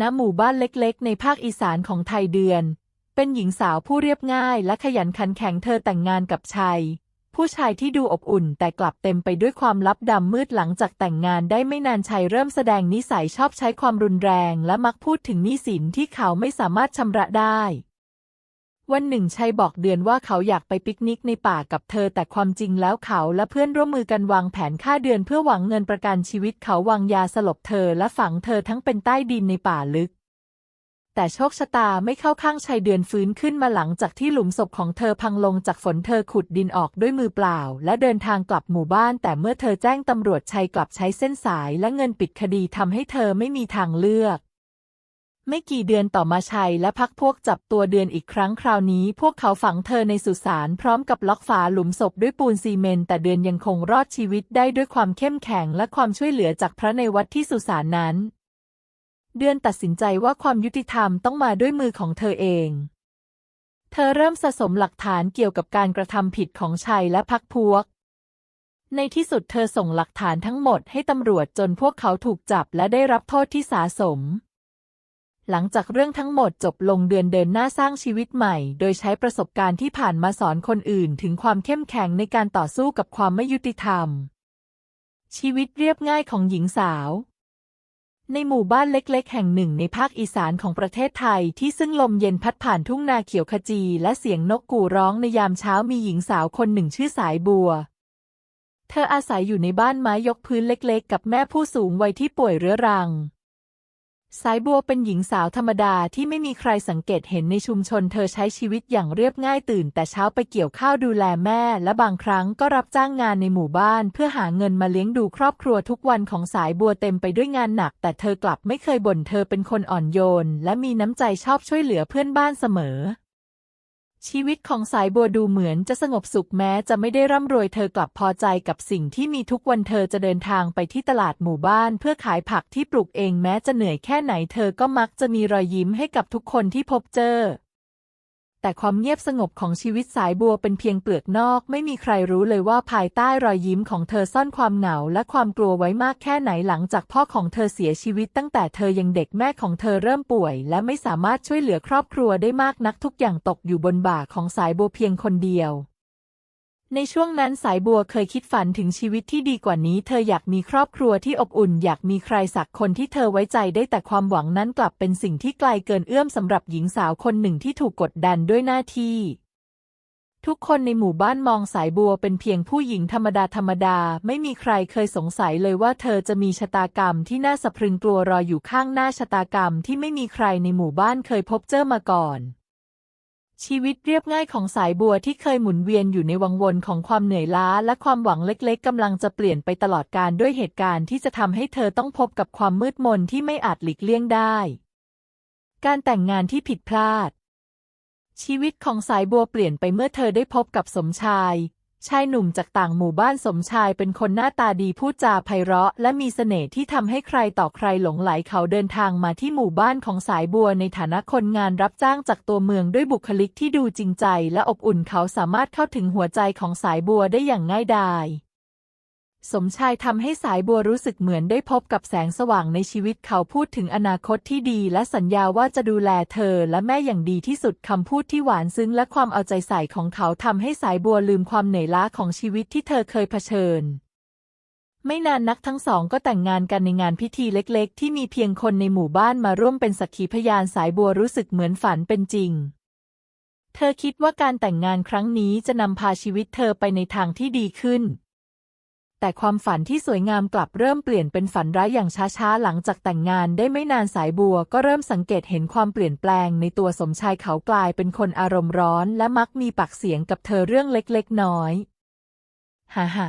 ณหมู่บ้านเล็กๆ ในภาคอีสานของไทยเดือน เป็นหญิงสาวผู้เรียบง่ายและขยันขันแข็งเธอแต่งงานกับชัย ผู้ชายที่ดูอบอุ่นแต่กลับเต็มไปด้วยความลับดำมืดหลังจากแต่งงานได้ไม่นานชัยเริ่มแสดงนิสัยชอบใช้ความรุนแรง และมักพูดถึงหนี้สินที่เขาไม่สามารถชำระได้ วันหนึ่งชัยบอกเดือนว่าเขาอยากไปปิกนิกในป่ากับเธอ แต่ความจริงแล้วเขาและเพื่อนร่วมมือกันวางแผนฆ่าเดือนเพื่อหวังเงินประกันชีวิตเขาวางยาสลบเธอและฝังเธอทั้งเป็นใต้ดินในป่าลึก แต่โชคชะตาไม่เข้าข้างชัยเดือนฟื้นขึ้นมาหลังจากที่หลุมศพของเธอพังลงจากฝนเธอขุดดินออกด้วยมือเปล่า และเดินทางกลับหมู่บ้าน แต่เมื่อเธอแจ้งตำรวจชัยกลับใช้เส้นสายและเงินปิดคดีทำให้เธอไม่มีทางเลือก ไม่กี่เดือนต่อมาชัยและพักพวกจับตัวเดือนอีกครั้งคราวนี้ พวกเขาฝังเธอในสุสานพร้อมกับล็อกฝาหลุมศพด้วยปูนซีเมนต์แต่เดือนยังคงรอดชีวิตได้ด้วยความเข้มแข็งและความช่วยเหลือจากพระในวัดที่สุสานนั้น เดือนตัดสินใจว่าความยุติธรรมต้องมาด้วยมือของเธอเอง เธอเริ่มสะสมหลักฐานเกี่ยวกับการกระทำผิดของชัยและพักพวก ในที่สุดเธอส่งหลักฐานทั้งหมดให้ตำรวจจนพวกเขาถูกจับและได้รับโทษที่สาสม หลังจากเรื่องทั้งหมดจบลงเดือนเดินหน้าสร้างชีวิตใหม่ โดยใช้ประสบการณ์ที่ผ่านมาสอนคนอื่น ถึงความเข้มแข็งในการต่อสู้กับความไม่ยุติธรรม ชีวิตเรียบง่ายของหญิงสาว ในหมู่บ้านเล็กๆ แห่งหนึ่งในภาคอีสานของประเทศไทยที่ซึ่งลมเย็นพัดผ่านทุ่งนาเขียวขจี และเสียงนกกู่ร้องในยามเช้ามีหญิงสาวคนหนึ่งชื่อสายบัวเธออาศัยอยู่ในบ้านไม้ยกพื้นเล็กๆ กับแม่ผู้สูงวัยที่ป่วยเรื้อรัง สายบัวเป็นหญิงสาวธรรมดาที่ไม่มีใครสังเกตเห็นในชุมชนเธอใช้ชีวิตอย่างเรียบง่ายตื่น แต่เช้าไปเกี่ยวข้าวดูแลแม่ และบางครั้งก็รับจ้างงานในหมู่บ้าน เพื่อหาเงินมาเลี้ยงดูครอบครัวทุกวันของสายบัวเต็มไปด้วยงานหนัก แต่เธอกลับไม่เคยบ่นเธอเป็นคนอ่อนโยน และมีน้ำใจชอบช่วยเหลือเพื่อนบ้านเสมอ ชีวิตของสายบัวดูเหมือนจะสงบสุขแม้จะไม่ได้ร่ำรวยเธอกลับพอใจกับสิ่งที่มีทุกวันเธอจะเดินทางไปที่ตลาดหมู่บ้าน เพื่อขายผักที่ปลูกเองแม้จะเหนื่อยแค่ไหนเธอก็มักจะมีรอยยิ้มให้กับทุกคนที่พบเจอ แต่ความเงียบสงบของชีวิตสายบัวเป็นเพียงเปลือกนอก ไม่มีใครรู้เลยว่าภายใต้รอยยิ้มของเธอซ่อนความเหงาและความกลัวไว้มากแค่ไหนหลังจากพ่อของเธอเสียชีวิตตั้งแต่เธอยังเด็กแม่ของเธอเริ่มป่วย และไม่สามารถช่วยเหลือครอบครัวได้มากนักทุกอย่างตกอยู่บนบ่าของสายบัวเพียงคนเดียว ในช่วงนั้นสายบัวเคยคิดฝันถึงชีวิตที่ดีกว่านี้ เธออยากมีครอบครัวที่อบอุ่น อยากมีใครสักคนที่เธอไว้ใจได้แต่ความหวังนั้นกลับเป็นสิ่งที่ไกลเกินเอื้อมสำหรับหญิงสาวคนหนึ่งที่ถูกกดดันด้วยหน้าที่ ทุกคนในหมู่บ้านมองสายบัวเป็นเพียงผู้หญิงธรรมดาธรรมดา ไม่มีใครเคยสงสัยเลยว่าเธอจะมีชะตากรรมที่น่าสะพรึงกลัวรออยู่ข้างหน้าชะตากรรมที่ไม่มีใครในหมู่บ้านเคยพบเจอมาก่อน ชีวิตเรียบง่ายของสายบัวที่เคยหมุนเวียนอยู่ในวังวนของความเหนื่อยล้าและความหวังเล็กๆกำลังจะเปลี่ยนไปตลอดการด้วยเหตุการณ์ที่จะทำให้เธอต้องพบกับความมืดมนที่ไม่อาจหลีกเลี่ยงได้ การแต่งงานที่ผิดพลาด ชีวิตของสายบัวเปลี่ยนไปเมื่อเธอได้พบกับสมชาย ชายหนุ่มจากต่างหมู่บ้านสมชายเป็นคนหน้าตาดีพูดจาไพเราะ และมีเสน่ห์ที่ทำให้ใครต่อใครหลงไหลเขาเดินทางมาที่หมู่บ้านของสายบัวในฐานะคนงานรับจ้างจากตัวเมืองด้วยบุคลิกที่ดูจริงใจและอบอุ่นเขาสามารถเข้าถึงหัวใจของสายบัวได้อย่างง่ายดาย สมชายทำให้สายบัวรู้สึกเหมือนได้พบกับแสงสว่างในชีวิตเขาพูดถึงอนาคตที่ดี และสัญญาว่าจะดูแลเธอและแม่อย่างดีที่สุดคำพูดที่หวานซึ้งและความเอาใจใส่ของเขาทำให้สายบัวลืมความเหนื่อยล้าของชีวิตที่เธอเคยเผชิญ ไม่นานนักทั้งสองก็แต่งงานกันในงานพิธีเล็กๆ ที่มีเพียงคนในหมู่บ้านมาร่วมเป็นสักขีพยานสายบัวรู้สึกเหมือนฝันเป็นจริงเธอคิดว่าการแต่งงานครั้งนี้จะนำพาชีวิตเธอไปในทางที่ดีขึ้น แต่ความฝันที่สวยงามกลับเริ่มเปลี่ยนเป็นฝันร้ายอย่างช้าๆ หลังจากแต่งงานได้ไม่นานสายบัวก็เริ่มสังเกตเห็นความเปลี่ยนแปลงในตัวสมชายเขากลายเป็นคนอารมณ์ร้อน และมักมีปากเสียงกับเธอเรื่องเล็กๆ น้อยฮ่าฮ่า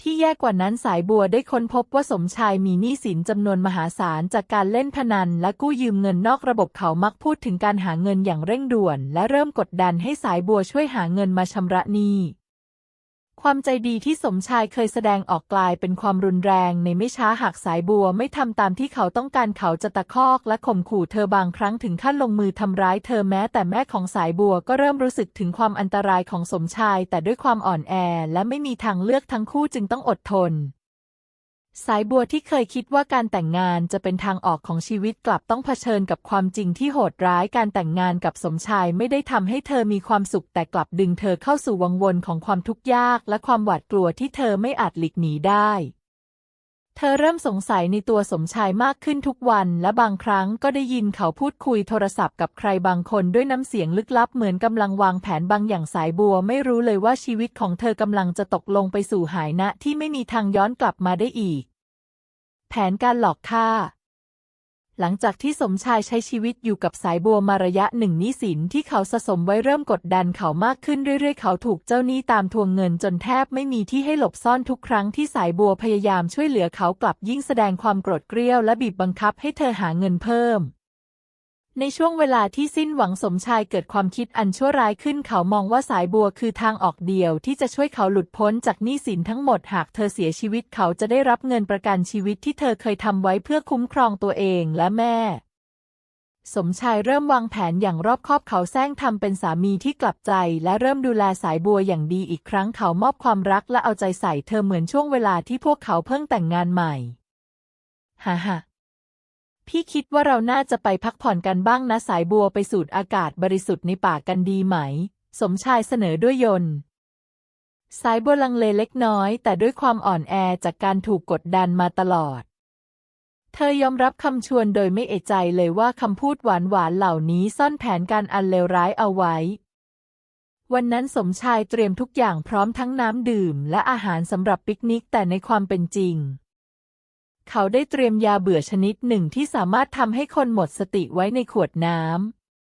ที่แย่กว่านั้นสายบัวได้ค้นพบว่าสมชายมีหนี้สินจำนวนมหาศาลจากการเล่นพนันและกู้ยืมเงินนอกระบบเขามักพูดถึงการหาเงินอย่างเร่งด่วน และเริ่มกดดันให้สายบัวช่วยหาเงินมาชำระหนี้ ความใจดีที่สมชายเคยแสดงออกกลายเป็นความรุนแรงในไม่ช้าหากสายบัวไม่ทำตามที่เขาต้องการเขาจะตะคอกและข่มขู่เธอบางครั้งถึงขั้นลงมือทำร้ายเธอแม้แต่แม่ของสายบัวก็เริ่มรู้สึกถึงความอันตรายของสมชาย แต่ด้วยความอ่อนแอและไม่มีทางเลือกทั้งคู่จึงต้องอดทน สายบัวที่เคยคิดว่าการแต่งงานจะเป็นทางออกของชีวิตกลับต้องเผชิญกับความจริงที่โหดร้ายการแต่งงานกับสมชายไม่ได้ทำให้เธอมีความสุขแต่กลับดึงเธอเข้าสู่วังวนของความทุกข์ยากและความหวาดกลัวที่เธอไม่อาจหลีกหนีได้ เธอเริ่มสงสัยในตัวสมชายมากขึ้นทุกวัน และบางครั้งก็ได้ยินเขาพูดคุยโทรศัพท์กับใครบางคนด้วยน้ำเสียงลึกลับเหมือนกำลังวางแผนบางอย่างสายบัว ไม่รู้เลยว่าชีวิตของเธอกำลังจะตกลงไปสู่หายนะที่ไม่มีทางย้อนกลับมาได้อีก แผนการหลอกฆ่า หลังจากที่สมชายใช้ชีวิตอยู่กับสายบัวมาระยะหนึ่งนี้สินที่เขาสะสมไว้เริ่มกดดันเขามากขึ้นเรื่อยๆ เขาถูกเจ้าหนี้ตามทวงเงินจนแทบไม่มีที่ให้หลบซ่อนทุกครั้งที่สายบัวพยายามช่วยเหลือเขากลับยิ่งแสดงความโกรธเกรี้ยวและบีบบังคับให้เธอหาเงินเพิ่ม ในช่วงเวลาที่สิ้นหวังสมชายเกิดความคิดอันชั่วร้ายขึ้นเขามองว่าสายบัวคือทางออกเดียวที่จะช่วยเขาหลุดพ้นจากหนี้สินทั้งหมดหากเธอเสียชีวิตเขาจะได้รับเงินประกันชีวิตที่เธอเคยทำไว้เพื่อคุ้มครองตัวเองและแม่ สมชายเริ่มวางแผนอย่างรอบคอบเขาแซงทำเป็นสามีที่กลับใจ และเริ่มดูแลสายบัวอย่างดีอีกครั้งเขามอบความรักและเอาใจใส่เธอเหมือนช่วงเวลาที่พวกเขาเพิ่งแต่งงานใหม่ฮ่าฮ่า พี่คิดว่าเราน่าจะไปพักผ่อนกันบ้างนะสายบัวไปสูดอากาศบริสุทธิ์ในป่ากันดีไหม สมชายเสนอด้วยยนต์สายบัวลังเลเล็กน้อย แต่ด้วยความอ่อนแอจากการถูกกดดันมาตลอด เธอยอมรับคำชวนโดยไม่เอะใจเลยว่าคำพูดหวานๆเหล่านี้ซ่อนแผนการอันเลวร้ายเอาไว้ วันนั้นสมชายเตรียมทุกอย่างพร้อมทั้งน้ำดื่ม และอาหารสำหรับปิกนิกแต่ในความเป็นจริง เขาได้เตรียมยาเบื่อชนิดหนึ่งที่สามารถทำให้คนหมดสติไว้ในขวดน้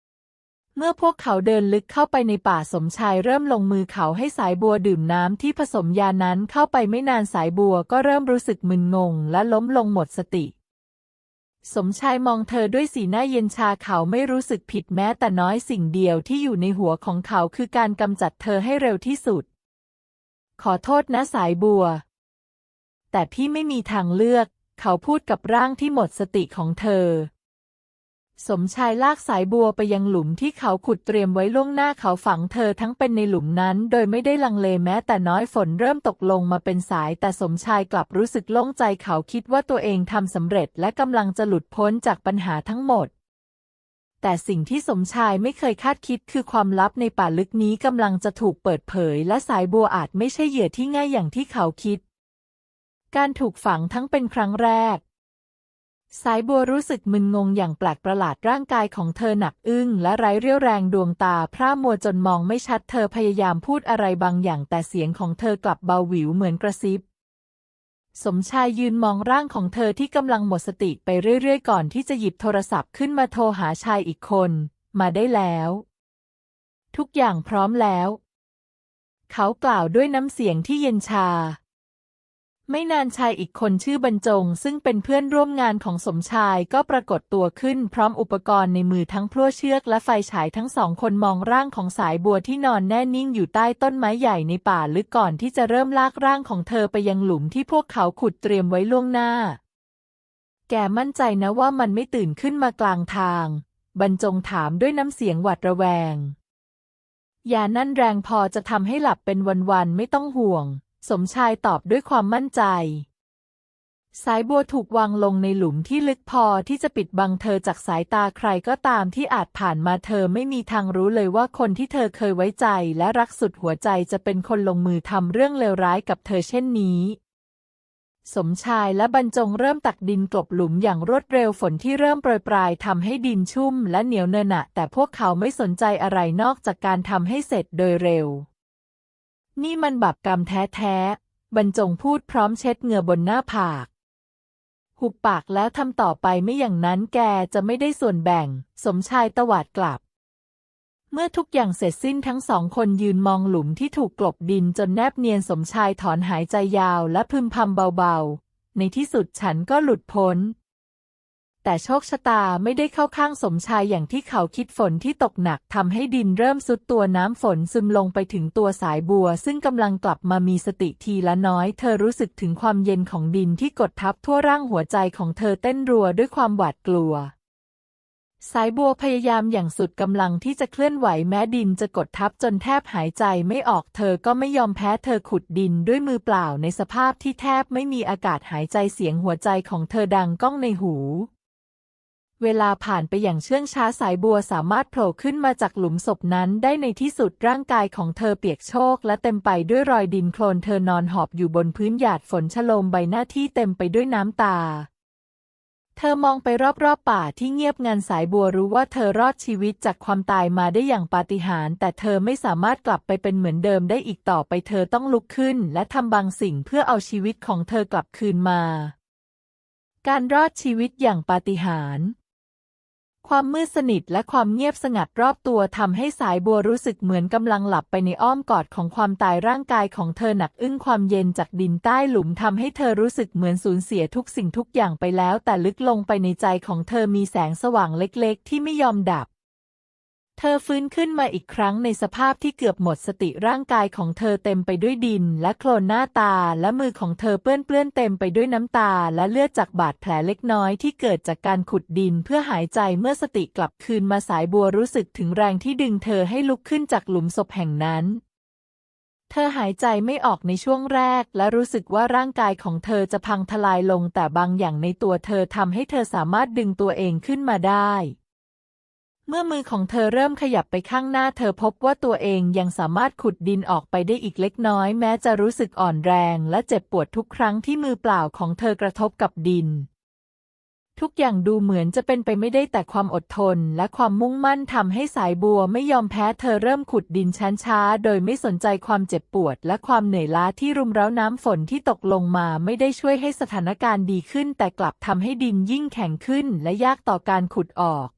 ำ เมื่อพวกเขาเดินลึกเข้าไปในป่าสมชายเริ่มลงมือเขาให้สายบัวดื่มน้ำที่ผสมยานั้นเข้าไปไม่นานสายบัวก็เริ่มรู้สึกมึนงงและล้มลงหมดสติ สมชายมองเธอด้วยสีหน้าเย็นชาเขาไม่รู้สึกผิดแม้แต่น้อยสิ่งเดียวที่อยู่ในหัวของเขาคือการกำจัดเธอให้เร็วที่สุด ขอโทษนะสายบัว แต่พี่ไม่มีทางเลือก เขาพูดกับร่างที่หมดสติของเธอ สมชายลากสายบัวไปยังหลุมที่เขาขุดเตรียมไว้ล่วงหน้าเขาฝังเธอทั้งเป็นในหลุมนั้น โดยไม่ได้ลังเลแม้แต่น้อยฝนเริ่มตกลงมาเป็นสาย แต่สมชายกลับรู้สึกโล่งใจเขาคิดว่าตัวเองทำสำเร็จและกำลังจะหลุดพ้นจากปัญหาทั้งหมด แต่สิ่งที่สมชายไม่เคยคาดคิดคือความลับในป่าลึกนี้กำลังจะถูกเปิดเผย และสายบัวอาจไม่ใช่เหยื่อที่ง่ายอย่างที่เขาคิด การถูกฝังทั้งเป็นครั้งแรก สายบัวรู้สึกมึนงงอย่างแปลกประหลาดร่างกายของเธอหนักอึ้งและไร้เรี่ยวแรงดวงตาพร่ามัวจนมองไม่ชัดเธอพยายามพูดอะไรบางอย่างแต่เสียงของเธอกลับเบาหวิวเหมือนกระซิบ สมชายยืนมองร่างของเธอที่กำลังหมดสติไปเรื่อยๆ ก่อนที่จะหยิบโทรศัพท์ขึ้นมาโทรหาชายอีกคน มาได้แล้ว ทุกอย่างพร้อมแล้ว เขากล่าวด้วยน้ำเสียงที่เย็นชา ไม่นานชายอีกคนชื่อบรรจง ซึ่งเป็นเพื่อนร่วมงานของสมชายก็ปรากฏตัวขึ้นพร้อมอุปกรณ์ในมือทั้งพลั่วเชือกและไฟฉายทั้งสองคนมองร่างของสายบัวที่นอนแน่นิ่งอยู่ใต้ต้นไม้ใหญ่ในป่าลึกก่อนที่จะเริ่มลากร่างของเธอไปยังหลุมที่พวกเขาขุดเตรียมไว้ล่วงหน้า แกมั่นใจนะว่ามันไม่ตื่นขึ้นมากลางทาง บรรจงถามด้วยน้ำเสียงหวาดระแวงยานั่นแรงพอจะทำให้หลับเป็นวันๆไม่ต้องห่วง สมชายตอบด้วยความมั่นใจ สายบัวถูกวางลงในหลุมที่ลึกพอที่จะปิดบังเธอจากสายตาใครก็ตามที่อาจผ่านมาเธอไม่มีทางรู้เลยว่าคนที่เธอเคยไว้ใจและรักสุดหัวใจจะเป็นคนลงมือทำเรื่องเลวร้ายกับเธอเช่นนี้สมชายและบรรจงเริ่มตักดินกลบหลุมอย่างรวดเร็วฝนที่เริ่มโปรยปลายทำให้ดินชุ่มและเหนียวเนอะหนะแต่พวกเขาไม่สนใจอะไรนอกจากการทำให้เสร็จโดยเร็ว นี่มันบาปกรรมแท้ๆ บรรจงพูดพร้อมเช็ดเหงื่อบนหน้าผาก หุบปากแล้วทำต่อไปไม่อย่างนั้นแกจะไม่ได้ส่วนแบ่ง สมชายตวาดกลับ เมื่อทุกอย่างเสร็จสิ้นทั้งสองคนยืนมองหลุมที่ถูกกลบดินจนแนบเนียนสมชายถอนหายใจยาวและพึมพำเบาๆ ในที่สุดฉันก็หลุดพ้น แต่โชคชะตาไม่ได้เข้าข้างสมชายอย่างที่เขาคิดฝนที่ตกหนักทำให้ดินเริ่มซุดตัวน้ำฝนซึมลงไปถึงตัวสายบัว ซึ่งกำลังกลับมามีสติทีละน้อย เธอรู้สึกถึงความเย็นของดินที่กดทับทั่วร่างหัวใจของเธอเต้นรัวด้วยความหวาดกลัว สายบัวพยายามอย่างสุดกำลังที่จะเคลื่อนไหวแม้ดินจะกดทับจนแทบหายใจไม่ออกเธอก็ไม่ยอมแพ้เธอขุดดินด้วยมือเปล่าในสภาพที่แทบไม่มีอากาศหายใจเสียงหัวใจของเธอดังก้องในหู เวลาผ่านไปอย่างเชื่องช้าสายบัวสามารถโผล่ขึ้นมาจากหลุมศพนั้นได้ในที่สุดร่างกายของเธอเปียกโชกและเต็มไปด้วยรอยดินโคลนเธอนอนหอบอยู่บนพื้นหยาดฝนชโลมใบหน้าที่เต็มไปด้วยน้ำตา เธอมองไปรอบๆป่าที่เงียบงันสายบัวรู้ว่าเธอรอดชีวิตจากความตายมาได้อย่างปาฏิหาริย์แต่เธอไม่สามารถกลับไปเป็นเหมือนเดิมได้อีกต่อไปเธอต้องลุกขึ้น และทำบางสิ่งเพื่อเอาชีวิตของเธอ กลับคืนมา การรอดชีวิตอย่างปาฏิหาริย์ ความมืดสนิทและความเงียบสงัดรอบตัวทำให้สายบัวรู้สึกเหมือนกำลังหลับไปในอ้อมกอดของความตายร่างกายของเธอหนักอึ้งความเย็นจากดินใต้หลุมทำให้เธอรู้สึกเหมือนสูญเสียทุกสิ่งทุกอย่างไปแล้ว แต่ลึกลงไปในใจของเธอมีแสงสว่างเล็กๆ ที่ไม่ยอมดับ เธอฟื้นขึ้นมาอีกครั้งในสภาพที่เกือบหมดสติร่างกายของเธอเต็มไปด้วยดิน และโคลนหน้าตาและมือของเธอเปื้อนเปื้อนเต็มไปด้วยน้ำตา และเลือดจากบาดแผลเล็กน้อยที่เกิดจากการขุดดินเพื่อหายใจเมื่อสติกลับคืนมาสายบัวรู้สึกถึงแรงที่ดึงเธอให้ลุกขึ้นจากหลุมศพแห่งนั้นเธอหายใจไม่ออกในช่วงแรก และรู้สึกว่าร่างกายของเธอจะพังทลายลงแต่บางอย่างในตัวเธอทำให้เธอสามารถดึงตัวเองขึ้นมาได้ เมื่อมือของเธอเริ่มขยับไปข้างหน้าเธอพบว่าตัวเองยังสามารถขุดดินออกไปได้อีกเล็กน้อยแม้จะรู้สึกอ่อนแรงและเจ็บปวดทุกครั้งที่มือเปล่าของเธอกระทบกับดิน ทุกอย่างดูเหมือนจะเป็นไปไม่ได้แต่ความอดทนและความมุ่งมั่นทำให้สายบัวไม่ยอมแพ้เธอเริ่มขุดดินช้าๆโดยไม่สนใจความเจ็บปวดและความเหนื่อยล้าที่รุมเร้าน้ำฝนที่ตกลงมาไม่ได้ช่วยให้สถานการณ์ดีขึ้น แต่กลับทำให้ดินยิ่งแข็งขึ้นและยากต่อการขุดออก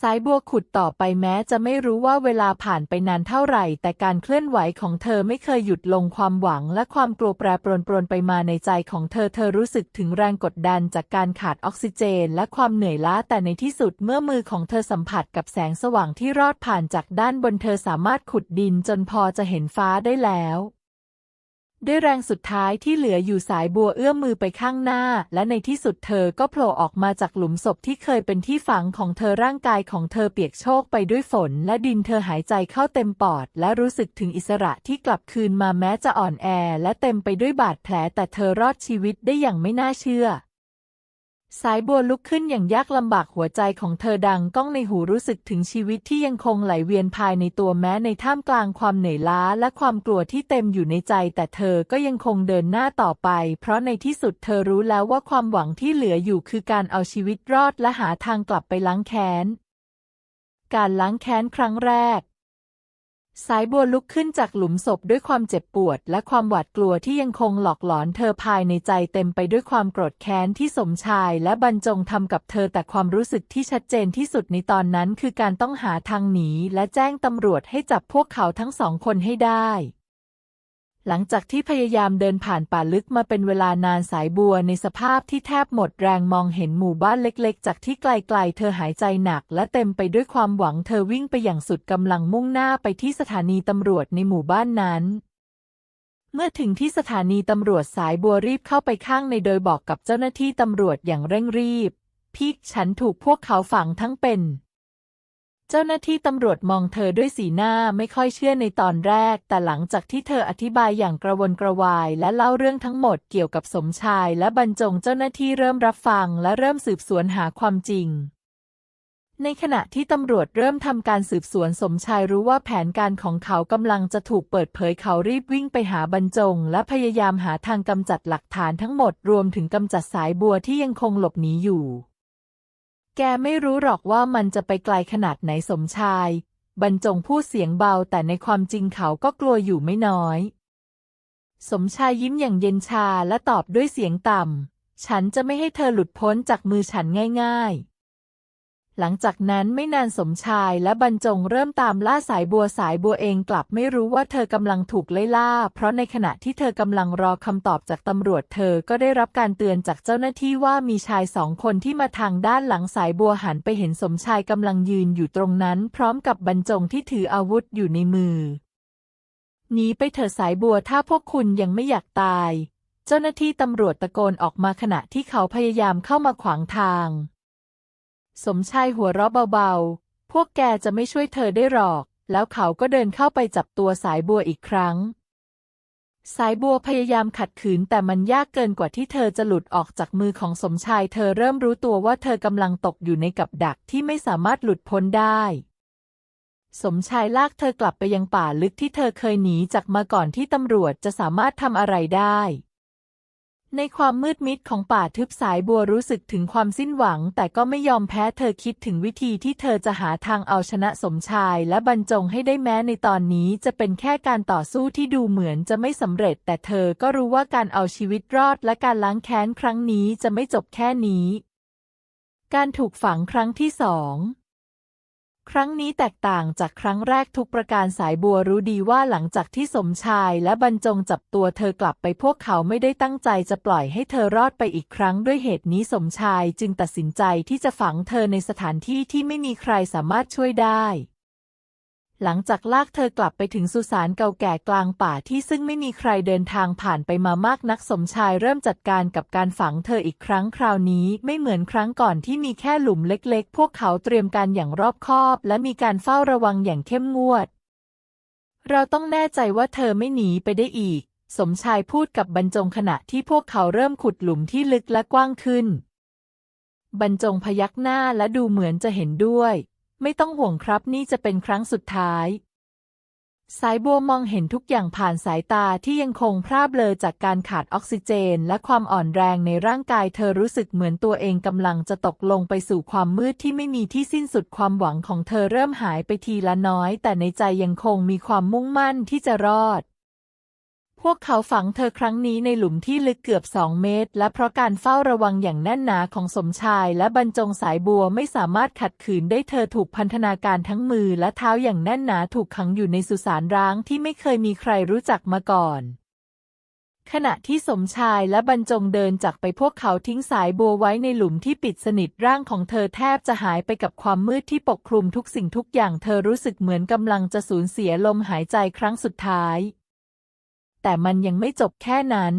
สายบัวขุดต่อไปแม้จะไม่รู้ว่าเวลาผ่านไปนานเท่าไหร่ แต่การเคลื่อนไหวของเธอไม่เคยหยุดลงความหวังและความกลัวแปรปรวนปรนไปมาในใจของเธอเธอรู้สึกถึงแรงกดดันจากการขาดออกซิเจน และความเหนื่อยล้าแต่ในที่สุดเมื่อมือของเธอสัมผัสกับแสงสว่างที่รอดผ่านจากด้านบนเธอสามารถขุดดินจนพอจะเห็นฟ้าได้แล้ว ด้วยแรงสุดท้ายที่เหลืออยู่สายบัวเอื้อมมือไปข้างหน้า และในที่สุดเธอก็โผล่ออกมาจากหลุมศพที่เคยเป็นที่ฝังของเธอร่างกายของเธอเปียกโชกไปด้วยฝน และดินเธอหายใจเข้าเต็มปอด และรู้สึกถึงอิสระที่กลับคืนมาแม้จะอ่อนแอ และเต็มไปด้วยบาดแผลแต่เธอรอดชีวิตได้อย่างไม่น่าเชื่อ สายบัวลุกขึ้นอย่างยากลำบากหัวใจของเธอดังก้องในหูรู้สึกถึงชีวิตที่ยังคงไหลเวียนภายในตัวแม้ในท่ามกลางความเหนื่อยล้าและความกลัวที่เต็มอยู่ในใจ แต่เธอก็ยังคงเดินหน้าต่อไป เพราะในที่สุดเธอรู้แล้วว่าความหวังที่เหลืออยู่คือการเอาชีวิตรอดและหาทางกลับไปล้างแค้น การล้างแค้นครั้งแรก สายบัวลุกขึ้นจากหลุมศพด้วยความเจ็บปวด และความหวาดกลัวที่ยังคงหลอกหลอนเธอภายในใจเต็มไปด้วยความโกรธแค้นที่สมชาย และบรรจงทำกับเธอแต่ความรู้สึกที่ชัดเจนที่สุดในตอนนั้นคือการต้องหาทางหนีและแจ้งตำรวจให้จับพวกเขาทั้งสองคนให้ได้ หลังจากที่พยายามเดินผ่านป่าลึกมาเป็นเวลานานสายบัวในสภาพที่แทบหมดแรงมองเห็นหมู่บ้านเล็กๆ จากที่ไกลๆ เธอหายใจหนักและเต็มไปด้วยความหวังเธอวิ่งไปอย่างสุดกำลังมุ่งหน้าไปที่สถานีตำรวจในหมู่บ้านนั้น เมื่อถึงที่สถานีตำรวจสายบัวรีบเข้าไปข้างในโดยบอกกับเจ้าหน้าที่ตำรวจอย่างเร่งรีบ พี่ฉันถูกพวกเขาฝังทั้งเป็น เจ้าหน้าที่ตำรวจมองเธอด้วยสีหน้าไม่ค่อยเชื่อในตอนแรก แต่หลังจากที่เธออธิบายอย่างกระวนกระวายและเล่าเรื่องทั้งหมดเกี่ยวกับสมชายและบรรจงเจ้าหน้าที่เริ่มรับฟังและเริ่มสืบสวนหาความจริง ในขณะที่ตำรวจเริ่มทำการสืบสวนสมชายรู้ว่าแผนการของเขากำลังจะถูกเปิดเผยเขารีบวิ่งไปหาบรรจง และพยายามหาทางกำจัดหลักฐานทั้งหมดรวมถึงกำจัดสายบัวที่ยังคงหลบหนีอยู่ แกไม่รู้หรอกว่ามันจะไปไกลขนาดไหนสมชาย บรรจงพูดเสียงเบาแต่ในความจริงเขาก็กลัวอยู่ไม่น้อย สมชายยิ้มอย่างเย็นชาและตอบด้วยเสียงต่ำ ฉันจะไม่ให้เธอหลุดพ้นจากมือฉันง่าย ๆ หลังจากนั้นไม่นานสมชายและบรรจงเริ่มตามล่าสายบัวสายบัวเองกลับไม่รู้ว่าเธอกำลังถูกไล่ล่า เพราะในขณะที่เธอกำลังรอคำตอบจากตำรวจเธอก็ได้รับการเตือนจากเจ้าหน้าที่ว่ามีชายสองคนที่มาทางด้านหลังสายบัวหันไปเห็นสมชายกำลังยืนอยู่ตรงนั้น พร้อมกับบรรจงที่ถืออาวุธอยู่ในมือหนีไปเถอะสายบัวถ้าพวกคุณยังไม่อยากตาย เจ้าหน้าที่ตำรวจตะโกนออกมาขณะที่เขาพยายามเข้ามาขวางทาง สมชายหัวเราะเบาๆ พวกแกจะไม่ช่วยเธอได้หรอก แล้วเขาก็เดินเข้าไปจับตัวสายบัวอีกครั้ง สายบัวพยายามขัดขืนแต่มันยากเกินกว่าที่เธอจะหลุดออกจากมือของสมชาย เธอเริ่มรู้ตัวว่าเธอกำลังตกอยู่ในกับดักที่ไม่สามารถหลุดพ้นได้ สมชายลากเธอกลับไปยังป่าลึกที่เธอเคยหนีจากมาก่อนที่ตำรวจจะสามารถทำอะไรได้ ในความมืดมิดของป่าทึบสายบัวรู้สึกถึงความสิ้นหวัง แต่ก็ไม่ยอมแพ้เธอคิดถึงวิธีที่เธอจะหาทางเอาชนะสมชาย และบรรจงให้ได้แม้ในตอนนี้จะเป็นแค่การต่อสู้ที่ดูเหมือนจะไม่สำเร็จ แต่เธอก็รู้ว่าการเอาชีวิตรอดและการล้างแค้นครั้งนี้จะไม่จบแค่นี้ การถูกฝังครั้งที่สอง ครั้งนี้แตกต่างจากครั้งแรกทุกประการสายบัวรู้ดีว่าหลังจากที่สมชายและบรรจงจับตัวเธอกลับไปพวกเขาไม่ได้ตั้งใจจะปล่อยให้เธอรอดไปอีกครั้งด้วยเหตุนี้สมชายจึงตัดสินใจที่จะฝังเธอในสถานที่ที่ไม่มีใครสามารถช่วยได้ หลังจากลากเธอกลับไปถึงสุสานเก่าแก่กลางป่าที่ซึ่งไม่มีใครเดินทางผ่านไปมามากนักสมชายเริ่มจัดการกับการฝังเธออีกครั้งคราวนี้ไม่เหมือนครั้งก่อนที่มีแค่หลุมเล็กๆ พวกเขาเตรียมการอย่างรอบคอบ และมีการเฝ้าระวังอย่างเข้มงวด เราต้องแน่ใจว่าเธอไม่หนีไปได้อีก สมชายพูดกับบรรจงขณะที่พวกเขาเริ่มขุดหลุมที่ลึกและกว้างขึ้น บรรจงพยักหน้าและดูเหมือนจะเห็นด้วย ไม่ต้องห่วงครับนี่จะเป็นครั้งสุดท้าย สายบัวมองเห็นทุกอย่างผ่านสายตาที่ยังคงพร่าเบลอจากการขาดออกซิเจน และความอ่อนแรงในร่างกายเธอรู้สึกเหมือนตัวเองกำลังจะตกลงไปสู่ความมืดที่ไม่มีที่สิ้นสุดความหวังของเธอเริ่มหายไปทีละน้อย แต่ในใจยังคงมีความมุ่งมั่นที่จะรอด พวกเขาฝังเธอครั้งนี้ในหลุมที่ลึกเกือบสองเมตร และเพราะการเฝ้าระวังอย่างแน่นหนาของสมชาย และบรรจงสายบัวไม่สามารถขัดขืนได้เธอถูกพันธนาการทั้งมือและเท้าอย่างแน่นหนาถูกขังอยู่ในสุสานร้างที่ไม่เคยมีใครรู้จักมาก่อนขณะที่สมชายและบรรจงเดินจากไปพวกเขาทิ้งสายบัวไว้ในหลุมที่ปิดสนิทร่างของเธอแทบจะหายไปกับความมืดที่ปกคลุมทุกสิ่งทุกอย่างเธอรู้สึกเหมือนกำลังจะสูญเสียลมหายใจครั้งสุดท้าย แต่มันยังไม่จบแค่นั้น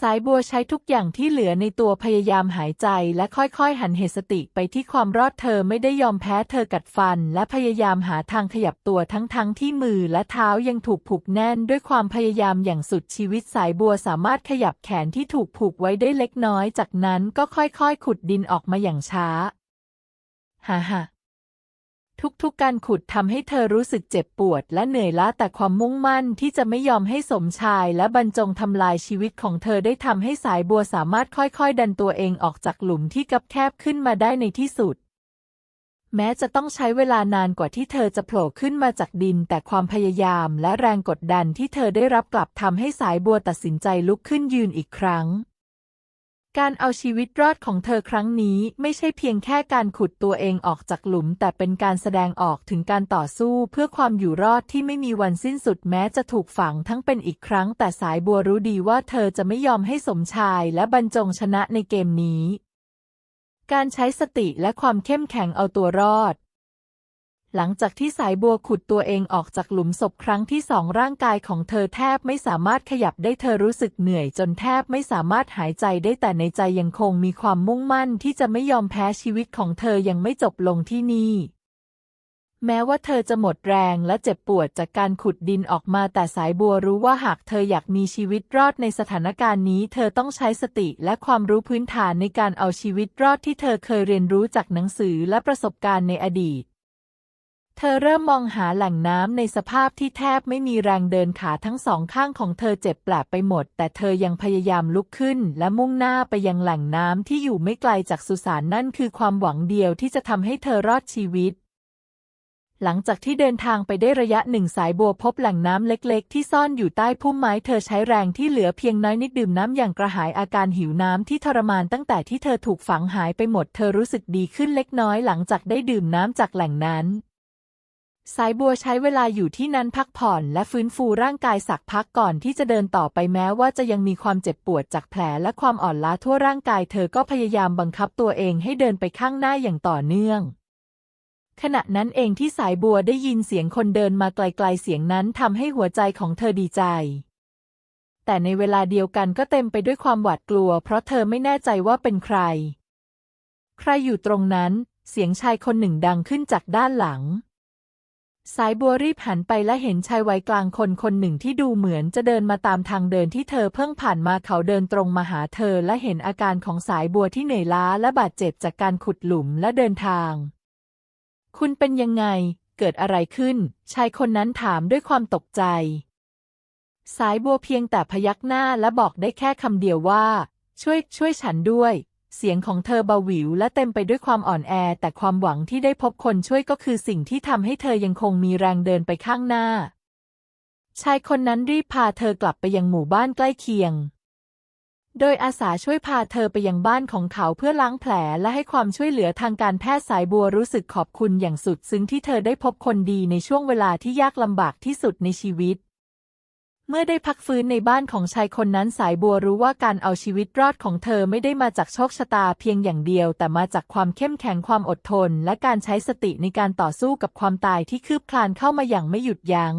สายบัวใช้ทุกอย่างที่เหลือในตัวพยายามหายใจและค่อยๆ หันเหตุสติไปที่ความรอดเธอไม่ได้ยอมแพ้เธอกัดฟัน และพยายามหาทางขยับตัวทั้งๆทที่มือและเท้ายังถูกผูกแน่นด้วยความพยายามอย่างสุดชีวิตสายบัวสามารถขยับแขนที่ถูกผูกไว้ได้เล็กน้อย จากนั้นก็ค่อยๆ ขุดดินออกมาอย่างช้าฮ่าฮ่า ทุกๆการขุดทำให้เธอรู้สึกเจ็บปวดและเหนื่อยล้าแต่ความมุ่งมั่นที่จะไม่ยอมให้สมชายและบรรจงทำลายชีวิตของเธอได้ทำให้สายบัวสามารถค่อยๆ ดันตัวเองออกจากหลุมที่กับแคบขึ้นมาได้ในที่สุด แม้จะต้องใช้เวลานานกว่าที่เธอจะโผล่ขึ้นมาจากดิน แต่ความพยายามและแรงกดดันที่เธอได้รับกลับทำให้สายบัวตัดสินใจลุกขึ้นยืนอีกครั้ง การเอาชีวิตรอดของเธอครั้งนี้ไม่ใช่เพียงแค่การขุดตัวเองออกจากหลุม แต่เป็นการแสดงออกถึงการต่อสู้เพื่อความอยู่รอดที่ไม่มีวันสิ้นสุดแม้จะถูกฝังทั้งเป็นอีกครั้ง แต่สายบัวรู้ดีว่าเธอจะไม่ยอมให้สมชายและบรรจงชนะในเกมนี้ การใช้สติและความเข้มแข็งเอาตัวรอด หลังจากที่สายบัวขุดตัวเองออกจากหลุมศพครั้งที่สองร่างกายของเธอแทบไม่สามารถขยับได้เธอรู้สึกเหนื่อยจนแทบไม่สามารถหายใจได้แต่ในใจยังคงมีความมุ่งมั่นที่จะไม่ยอมแพ้ชีวิตของเธอยังไม่จบลงที่นี่แม้ว่าเธอจะหมดแรงและเจ็บปวดจากการขุดดินออกมาแต่สายบัวรู้ว่าหากเธออยากมีชีวิตรอดในสถานการณ์นี้ เธอต้องใช้สติและความรู้พื้นฐานในการเอาชีวิตรอดที่เธอเคยเรียนรู้จากหนังสือและประสบการณ์ในอดีต เธอเริ่มมองหาแหล่งน้ำในสภาพที่แทบไม่มีแรงเดินขาทั้งสองข้างของเธอเจ็บแปลบไปหมด แต่เธอยังพยายามลุกขึ้น และมุ่งหน้าไปยังแหล่งน้ำที่อยู่ไม่ไกลจากสุสานนั่นคือความหวังเดียวที่จะทำให้เธอรอดชีวิตหลังจากที่เดินทางไปได้ระยะหนึ่งสายบัวพบแหล่งน้ำเล็กๆ ที่ซ่อนอยู่ใต้พุ่มไม้เธอใช้แรงที่เหลือเพียงน้อยนิดดื่มน้ำอย่างกระหายอาการหิวน้ำที่ทรมานตั้งแต่ที่เธอถูกฝังหายไปหมดเธอรู้สึกดีขึ้นเล็กน้อยหลังจากได้ดื่มน้ำจากแหล่งนั้น สายบัวใช้เวลาอยู่ที่นั้นพักผ่อนและฟื้นฟูร่างกายสักพักก่อนที่จะเดินต่อไปแม้ว่าจะยังมีความเจ็บปวดจากแผลและความอ่อนล้าทั่วร่างกายเธอก็พยายามบังคับตัวเองให้เดินไปข้างหน้าอย่างต่อเนื่อง ขณะนั้นเองที่สายบัวได้ยินเสียงคนเดินมาไกลๆเสียงนั้นทำให้หัวใจของเธอดีใจ แต่ในเวลาเดียวกันก็เต็มไปด้วยความหวาดกลัว เพราะเธอไม่แน่ใจว่าเป็นใคร ใครอยู่ตรงนั้น เสียงชายคนหนึ่งดังขึ้นจากด้านหลัง สายบัวรีบหันไปและเห็นชายวัยกลางคนคนหนึ่งที่ดูเหมือนจะเดินมาตามทางเดินที่เธอเพิ่งผ่านมาเขาเดินตรงมาหาเธอและเห็นอาการของสายบัวที่เหนื่อยล้าและบาดเจ็บจากการขุดหลุมและเดินทาง คุณเป็นยังไง เกิดอะไรขึ้น ชายคนนั้นถามด้วยความตกใจ สายบัวเพียงแต่พยักหน้าและบอกได้แค่คำเดียวว่า ช่วย ช่วยฉันด้วย เสียงของเธอเบาหวิวและเต็มไปด้วยความอ่อนแอ แต่ความหวังที่ได้พบคนช่วยก็คือสิ่งที่ทำให้เธอยังคงมีแรงเดินไปข้างหน้า ชายคนนั้นรีบพาเธอกลับไปยังหมู่บ้านใกล้เคียง โดยอาสาช่วยพาเธอไปยังบ้านของเขาเพื่อล้างแผลและให้ความช่วยเหลือทางการแพทย์สายบัวรู้สึกขอบคุณอย่างสุด ซึ้งที่เธอได้พบคนดีในช่วงเวลาที่ยากลำบากที่สุดในชีวิต เมื่อได้พักฟื้นในบ้านของชายคนนั้นสายบัวรู้ว่าการเอาชีวิตรอดของเธอไม่ได้มาจากโชคชะตาเพียงอย่างเดียว แต่มาจากความเข้มแข็งความอดทน และการใช้สติในการต่อสู้กับความตายที่คืบคลานเข้ามาอย่างไม่หยุดยัง้ง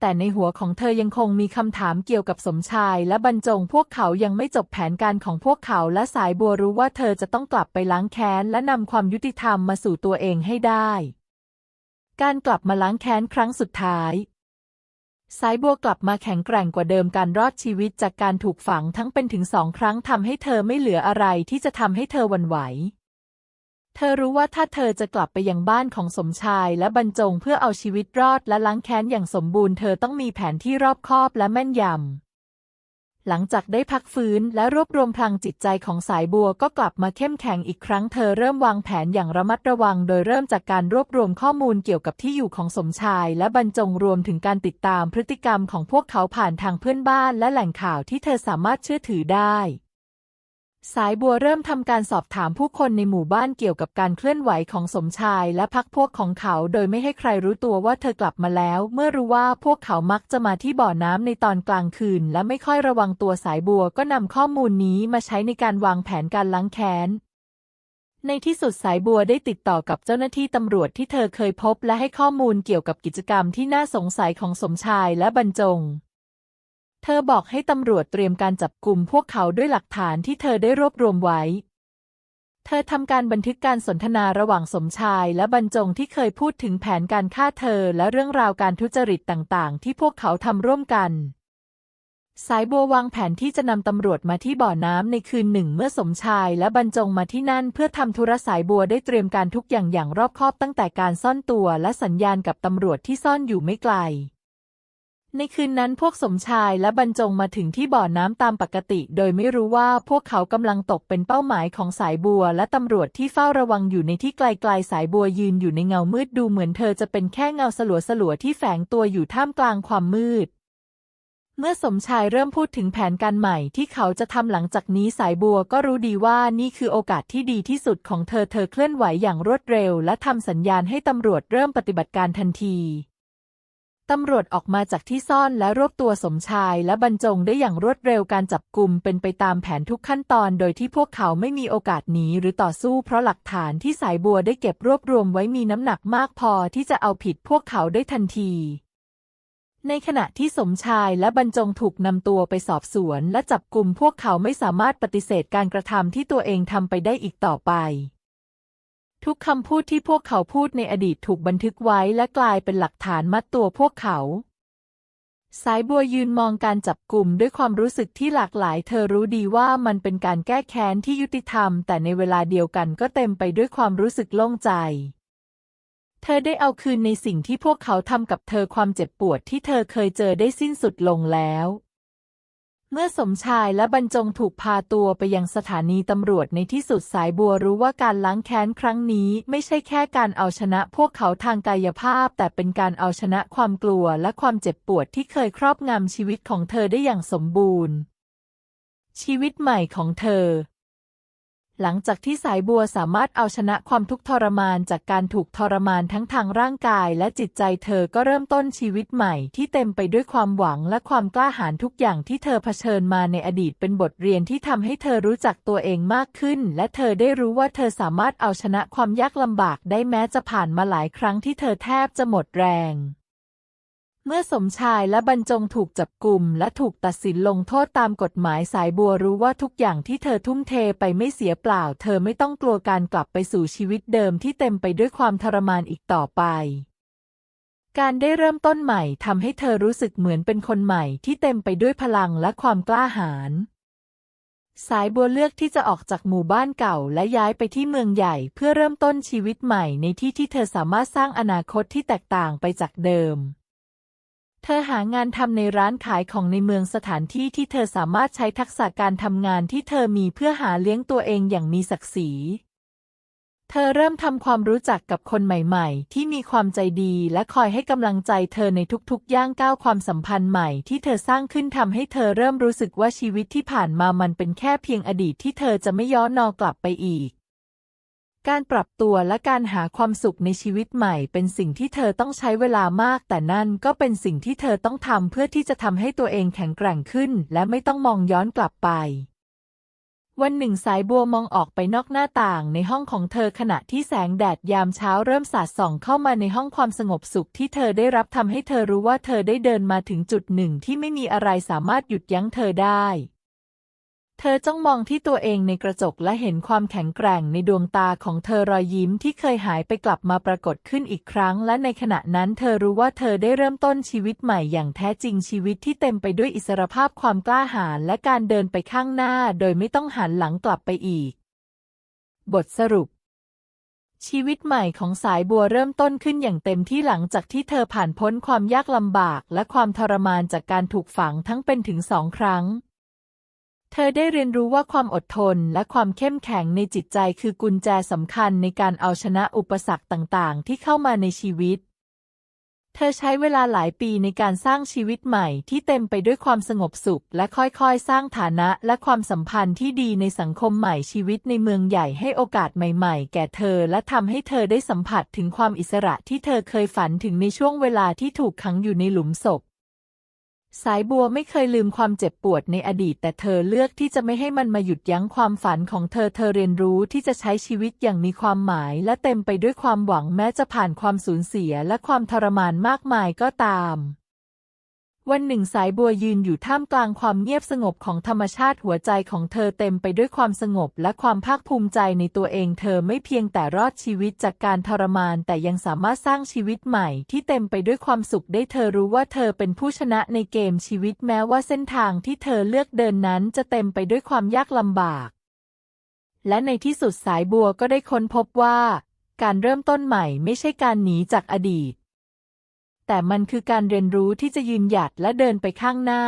แต่ในหัวของเธอยังคงมีคำถามเกี่ยวกับสมชายและบรรจงพวกเขายังไม่จบแผนการของพวกเขาและสายบัวรู้ว่าเธอจะต้องกลับไปล้างแค้นและนำความยุติธรรมมาสู่ตัวเองให้ได้ การกลับมาล้างแค้นครั้งสุดท้าย สายบัวกลับมาแข็งแกร่งกว่าเดิมการรอดชีวิตจากการถูกฝังทั้งเป็นถึงสองครั้งทำให้เธอไม่เหลืออะไรที่จะทำให้เธอวั่นไหว เธอรู้ว่าถ้าเธอจะกลับไปยังบ้านของสมชายและบรรจงเพื่อเอาชีวิตรอดและล้างแค้นอย่างสมบูรณ์เธอต้องมีแผนที่รอบคอบและแม่นยำ หลังจากได้พักฟื้นและรวบรวมพลังจิตใจของสายบัวก็กลับมาเข้มแข็งอีกครั้งเธอเริ่มวางแผนอย่างระมัดระวัง โดยเริ่มจากการรวบรวมข้อมูลเกี่ยวกับที่อยู่ของสมชาย และบรรจงรวมถึงการติดตามพฤติกรรมของพวกเขาผ่านทางเพื่อนบ้านและแหล่งข่าวที่เธอสามารถเชื่อถือได้ สายบัวเริ่มทำการสอบถามผู้คนในหมู่บ้านเกี่ยวกับการเคลื่อนไหวของสมชายและพักพวกของเขาโดยไม่ให้ใครรู้ตัวว่าเธอกลับมาแล้ว เมื่อรู้ว่าพวกเขามักจะมาที่บ่อน้ำในตอนกลางคืน และไม่ค่อยระวังตัวสายบัวก็นำข้อมูลนี้มาใช้ในการวางแผนการล้างแค้น ในที่สุดสายบัวได้ติดต่อกับเจ้าหน้าที่ตำรวจที่เธอเคยพบและให้ข้อมูลเกี่ยวกับกิจกรรมที่น่าสงสัยของสมชายและบรรจง เธอบอกให้ตำรวจเตรียมการจับกลุ่มพวกเขาด้วยหลักฐานที่เธอได้รวบรวมไว้ เธอทำการบันทึกการสนทนาระหว่างสมชายและบรรจงที่เคยพูดถึงแผนการฆ่าเธอและเรื่องราวการทุจริตต่าง ๆ ที่พวกเขาทำร่วมกัน สายบัววางแผนที่จะนำตำรวจมาที่บ่อน้ำในคืนหนึ่งเมื่อสมชายและบรรจงมาที่นั่น เพื่อทำธุระสายบัวได้เตรียมการทุกอย่างอย่างรอบคอบตั้งแต่การซ่อนตัวและสัญญาณกับตำรวจที่ซ่อนอยู่ไม่ไกล ในคืนนั้นพวกสมชายและบรรจงมาถึงที่บ่อน้ำตามปกติ โดยไม่รู้ว่าพวกเขากำลังตกเป็นเป้าหมายของสายบัว และตำรวจที่เฝ้าระวังอยู่ในที่ไกลๆสายบัวยืนอยู่ในเงามืดดูเหมือนเธอจะเป็นแค่เงาสลัวๆที่แฝงตัวอยู่ท่ามกลางความมืด เมื่อสมชายเริ่มพูดถึงแผนการใหม่ที่เขาจะทำหลังจากนี้สายบัวก็รู้ดีว่านี่คือโอกาสที่ดีที่สุดของเธอเธอเคลื่อนไหวอย่างรวดเร็ว และทำสัญญาณให้ตำรวจเริ่มปฏิบัติการทันที ตำรวจออกมาจากที่ซ่อนและรวบตัวสมชายและบรรจงได้อย่างรวดเร็วการจับกลุ่มเป็นไปตามแผนทุกขั้นตอน โดยที่พวกเขาไม่มีโอกาสหนีหรือต่อสู้ เพราะหลักฐานที่สายบัวได้เก็บรวบรวมไว้มีน้ำหนักมากพอที่จะเอาผิดพวกเขาได้ทันที ในขณะที่สมชายและบรรจงถูกนำตัวไปสอบสวนและจับกลุ่มพวกเขาไม่สามารถปฏิเสธการกระทำที่ตัวเองทำไปได้อีกต่อไป ทุกคำพูดที่พวกเขาพูดในอดีตถูกบันทึกไว้และกลายเป็นหลักฐานมัดตัวพวกเขา สายบัวยืนมองการจับกลุ่มด้วยความรู้สึกที่หลากหลาย เธอรู้ดีว่ามันเป็นการแก้แค้นที่ยุติธรรม แต่ในเวลาเดียวกันก็เต็มไปด้วยความรู้สึกโล่งใจ เธอได้เอาคืนในสิ่งที่พวกเขาทำกับเธอความเจ็บปวดที่เธอเคยเจอได้สิ้นสุดลงแล้ว เมื่อสมชายและบรรจงถูกพาตัวไปยังสถานีตำรวจในที่สุดสายบัวรู้ว่าการล้างแค้นครั้งนี้ไม่ใช่แค่การเอาชนะพวกเขาทางกายภาพ แต่เป็นการเอาชนะความกลัวและความเจ็บปวดที่เคยครอบงำชีวิตของเธอได้อย่างสมบูรณ์ ชีวิตใหม่ของเธอ หลังจากที่สายบัวสามารถเอาชนะความทุกข์ทรมานจากการถูกทรมานทั้งทางร่างกายและจิตใจเธอก็เริ่มต้นชีวิตใหม่ที่เต็มไปด้วยความหวังและความกล้าหาญทุกอย่างที่เธอเผชิญมาในอดีตเป็นบทเรียนที่ทำให้เธอรู้จักตัวเองมากขึ้น และเธอได้รู้ว่าเธอสามารถเอาชนะความยากลำบากได้แม้จะผ่านมาหลายครั้งที่เธอแทบจะหมดแรง เมื่อสมชายและบรรจงถูกจับกลุ่มและถูกตัดสินลงโทษตามกฎหมายสายบัวรู้ว่าทุกอย่างที่เธอทุ่มเทไปไม่เสียเปล่า เธอไม่ต้องกลัวการกลับไปสู่ชีวิตเดิมที่เต็มไปด้วยความทรมานอีกต่อไป การได้เริ่มต้นใหม่ทำให้เธอรู้สึกเหมือนเป็นคนใหม่ที่เต็มไปด้วยพลังและความกล้าหาญสายบัวเลือกที่จะออกจากหมู่บ้านเก่าและย้ายไปที่เมืองใหญ่เพื่อเริ่มต้นชีวิตใหม่ในที่ที่เธอสามารถสร้างอนาคตที่แตกต่างไปจากเดิม เธอหางานทำในร้านขายของในเมืองสถานที่ที่เธอสามารถใช้ทักษะการทำงานที่เธอมีเพื่อหาเลี้ยงตัวเองอย่างมีศักดิ์ศรี เธอเริ่มทำความรู้จักกับคนใหม่ๆ ที่มีความใจดีและคอยให้กำลังใจเธอในทุกๆ ย่างก้าวความสัมพันธ์ใหม่ที่เธอสร้างขึ้นทำให้เธอเริ่มรู้สึกว่าชีวิตที่ผ่านมามันเป็นแค่เพียงอดีตที่เธอจะไม่ย้อนนอกลับไปอีก การปรับตัวและการหาความสุขในชีวิตใหม่เป็นสิ่งที่เธอต้องใช้เวลามาก แต่นั่นก็เป็นสิ่งที่เธอต้องทำเพื่อที่จะทำให้ตัวเองแข็งแกร่งขึ้น และไม่ต้องมองย้อนกลับไป วันหนึ่งสายบัวมองออกไปนอกหน้าต่างในห้องของเธอขณะที่แสงแดดยามเช้าเริ่มสาดส่องเข้ามาในห้องความสงบสุขที่เธอได้รับทำให้เธอรู้ว่าเธอได้เดินมาถึงจุดหนึ่งที่ไม่มีอะไรสามารถหยุดยั้งเธอได้ ธอจ้องมองที่ตัวเองในกระจกและเห็นความแข็งแกร่งในดวงตาของเธอรอยยิ้มที่เคยหายไปกลับมาปรากฏขึ้นอีกครั้ง และในขณะนั้นเธอรู้ว่าเธอได้เริ่มต้นชีวิตใหม่อย่างแท้จริงชีวิตที่เต็มไปด้วยอิสรภาพความกล้าหาญและการเดินไปข้างหน้าโดยไม่ต้องหันหลังกลับไปอีก บทสรุป ชีวิตใหม่ของสายบัวเริ่มต้นขึ้นอย่างเต็มที่หลังจากที่เธอผ่านพ้นความยากลำบาก และความทรมานจากการถูกฝังทั้งเป็นถึงสองครั้ง เธอได้เรียนรู้ว่าความอดทนและความเข้มแข็งในจิตใจคือกุญแจสำคัญในการเอาชนะอุปสรรคต่างๆ ที่เข้ามาในชีวิต เธอใช้เวลาหลายปีในการสร้างชีวิตใหม่ที่เต็มไปด้วยความสงบสุข และค่อยๆ สร้างฐานะและความสัมพันธ์ที่ดีในสังคมใหม่ชีวิตในเมืองใหญ่ให้โอกาสใหม่ๆ แก่เธอ และทำให้เธอได้สัมผัสถึงความอิสระที่เธอเคยฝันถึงในช่วงเวลาที่ถูกขังอยู่ในหลุมศพ สายบัวไม่เคยลืมความเจ็บปวดในอดีต แต่เธอเลือกที่จะไม่ให้มันมาหยุดยั้งความฝันของเธอ เธอเรียนรู้ที่จะใช้ชีวิตอย่างมีความหมาย และเต็มไปด้วยความหวังแม้จะผ่านความสูญเสียและความทรมานมากมายก็ตาม วันหนึ่งสายบัวยืนอยู่ท่ามกลางความเงียบสงบของธรรมชาติหัวใจของเธอเต็มไปด้วยความสงบและความภาคภูมิใจในตัวเอง เธอไม่เพียงแต่รอดชีวิตจากการทรมาน แต่ยังสามารถสร้างชีวิตใหม่ที่เต็มไปด้วยความสุขได้เธอรู้ว่าเธอเป็นผู้ชนะในเกมชีวิตแม้ว่าเส้นทางที่เธอเลือกเดินนั้นจะเต็มไปด้วยความยากลำบาก และในที่สุดสายบัวก็ได้ค้นพบว่า การเริ่มต้นใหม่ไม่ใช่การหนีจากอดีต แต่มันคือการเรียนรู้ที่จะยืนหยัดและเดินไปข้างหน้า